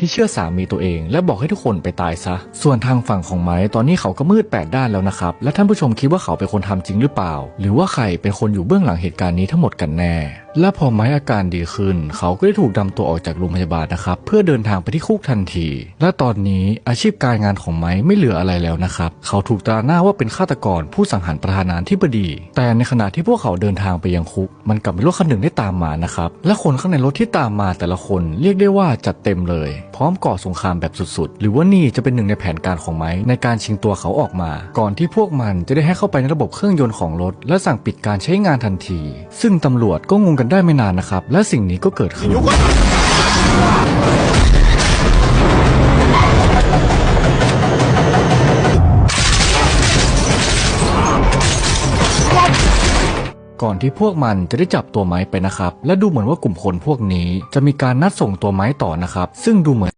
ที่เชื่อสามีตัวเอง และบอกให้ทุกคนไปตายซะ ส่วนทางฝั่งของไม้ตอนนี้เขาก็มืดแปดด้านแล้วนะครับ และท่านผู้ชมคิดว่าเขาเป็นคนทำจริงหรือเปล่า หรือว่าใครเป็นคนอยู่เบื้องหลังเหตุการณ์นี้ทั้งหมดกันแน่และพอไม้อาการดีขึ้น เขาก็ได้ถูกนำตัวออกจากโรงพยาบาลนะครับ เพื่อเดินทางไปที่คุกทันที และตอนนี้อาชีพการงานของไม้ไม่เหลืออะไรแล้วนะครับ เขาถูกตราหน้าว่าเป็นฆาตกรผู้สังหารประธานาธิบดี แต่ในขณะที่พวกเขาเดินทางไปยังคุก มันกลับมีรถคันหนึ่งได้ตามมานะครับ และคนข้างในรถที่ตามมาแต่ละคนเรียกได้ว่าจัดเต็มเลย พร้อมก่อสงครามแบบสุดๆ หรือว่านี่จะเป็นหนึ่งในแผนการของไม้ในการชิงตัวเขาออกมา ก่อนที่พวกมันจะได้ให้เข้าไปในระบบเครื่องยนต์ของรถ และสั่งปิดการใช้งานทันที ซึ่งตำรวจก็งงกันได้ไม่นานนะครับ และสิ่งนี้ก็เกิดขึ้น ก่อนที่พวกมันจะได้จับตัวไม้ไปนะครับ และดูเหมือนว่ากลุ่มคนพวกนี้จะมีการนัดส่งตัวไม้ต่อนะครับ ซึ่งดูเหมือน